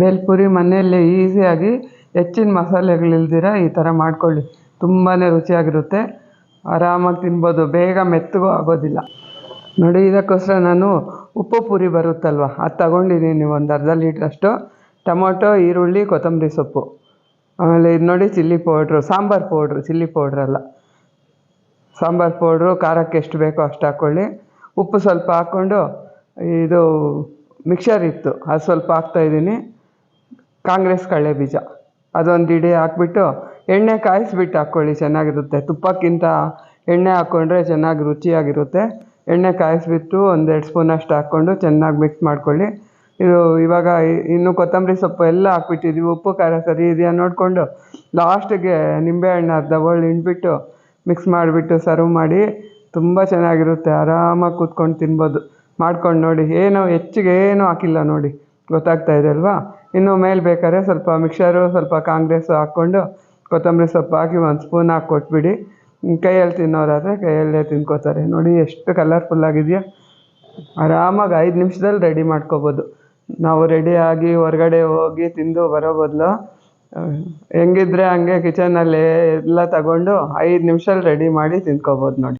ಬೇಲ್ಪುರಿ ಮನೆಯಲ್ಲೇ ಈಸಿಯಾಗಿ ಹೆಚ್ಚಿನ ಮಸಾಲೆಗಳಿಲ್ದಿರ ಈ ಥರ ಮಾಡ್ಕೊಳ್ಳಿ. ತುಂಬಾ ರುಚಿಯಾಗಿರುತ್ತೆ. ಆರಾಮಾಗಿ ತಿನ್ಬೋದು. ಬೇಗ ಮೆತ್ತಗೂ ಆಗೋದಿಲ್ಲ. ನೋಡಿ, ಇದಕ್ಕೋಸ್ಕರ ನಾನು ಉಪ್ಪು ಪುರಿ ಬರುತ್ತಲ್ವ? ಅದು ತಗೊಂಡಿದ್ದೀನಿ ಒಂದು ಅರ್ಧ ಲೀಟ್ರಷ್ಟು. ಟೊಮೊಟೊ, ಈರುಳ್ಳಿ, ಕೊತ್ತಂಬರಿ ಸೊಪ್ಪು. ಆಮೇಲೆ ಇದು ನೋಡಿ, chilli powder, sambar powder, chilli ಪೌಡ್ರಲ್ಲ sambar powder, ಖಾರಕ್ಕೆ ಎಷ್ಟು ಬೇಕೋ ಅಷ್ಟು ಹಾಕ್ಕೊಳ್ಳಿ ಉಪ್ಪು ಸ್ವಲ್ಪ ಹಾಕ್ಕೊಂಡು ಇದು ಮಿಕ್ಸರ್ ಇತ್ತು. ಅದು ಸ್ವಲ್ಪ ಹಾಕ್ತಾಯಿದ್ದೀನಿ ಕಾಂಗ್ರೆಸ್ ಕಳೆ ಬೀಜ. ಅದೊಂದು ಇಡಿ ಹಾಕ್ಬಿಟ್ಟು ಎಣ್ಣೆ ಕಾಯಿಸ್ಬಿಟ್ಟು ಹಾಕ್ಕೊಳ್ಳಿ ಚೆನ್ನಾಗಿರುತ್ತೆ. ತುಪ್ಪಕ್ಕಿಂತ ಎಣ್ಣೆ ಹಾಕ್ಕೊಂಡ್ರೆ ಚೆನ್ನಾಗಿ ರುಚಿಯಾಗಿರುತ್ತೆ. ಎಣ್ಣೆ ಕಾಯಿಸ್ಬಿಟ್ಟು ಒಂದೆರಡು ಸ್ಪೂನಷ್ಟು ಹಾಕ್ಕೊಂಡು ಚೆನ್ನಾಗಿ ಮಿಕ್ಸ್ ಮಾಡ್ಕೊಳ್ಳಿ. ಇದು ಇವಾಗ ಇನ್ನು ಕೊತ್ತಂಬರಿ ಸೊಪ್ಪು ಎಲ್ಲ ಹಾಕ್ಬಿಟ್ಟಿದ್ದೀವಿ ಉಪ್ಪು, ಖಾರ ಸರಿ ಇದೆಯಾ ನೋಡಿಕೊಂಡು ಲಾಸ್ಟಿಗೆ ನಿಂಬೆಹಣ್ಣು ಅರ್ಧ ಹೋಳು ಹಿಂಡ್ಬಿಟ್ಟು ಮಿಕ್ಸ್ ಮಾಡಿಬಿಟ್ಟು ಸರ್ವ್ ಮಾಡಿ ತುಂಬ ಚೆನ್ನಾಗಿರುತ್ತೆ. ಆರಾಮಾಗಿ ಕೂತ್ಕೊಂಡು ತಿನ್ಬೋದು. ಮಾಡ್ಕೊಂಡು ನೋಡಿ. ಏನು ಹೆಚ್ಚಿಗೆ ಏನೂ ಹಾಕಿಲ್ಲ ನೋಡಿ. ಗೊತ್ತಾಗ್ತಾ ಇದೆ ಅಲ್ವಾ? ಇನ್ನು ಮೇಲೆ ಬೇಕಾದ್ರೆ ಸ್ವಲ್ಪ ಮಿಕ್ಸರು, ಸ್ವಲ್ಪ ಕಾಂಗ್ರೆಸ್ಸು ಹಾಕ್ಕೊಂಡು ಕೊತ್ತಂಬರಿ ಸೊಪ್ಪು ಹಾಕಿ ಒಂದು ಸ್ಪೂನ್ ಹಾಕಿ ಕೊಟ್ಬಿಡಿ. ಕೈಯಲ್ಲಿ ತಿನ್ನೋರಾದರೆ ಕೈಯಲ್ಲೇ ತಿನ್ಕೋತಾರೆ. ನೋಡಿ ಎಷ್ಟು ಕಲರ್ಫುಲ್ಲಾಗಿದೆಯಾ ಆರಾಮಾಗಿ ಐದು ನಿಮಿಷದಲ್ಲಿ ರೆಡಿ ಮಾಡ್ಕೋಬೋದು. ನಾವು ರೆಡಿಯಾಗಿ ಹೊರಗಡೆ ಹೋಗಿ ತಿಂದು ಬರೋ ಬದಲು ಹೆಂಗಿದ್ರೆ ಹಂಗೆ ಕಿಚನಲ್ಲಿ ಎಲ್ಲ ತಗೊಂಡು ಐದು ನಿಮಿಷದಲ್ಲಿ ರೆಡಿ ಮಾಡಿ ತಿನ್ಕೋಬೋದು ನೋಡಿ.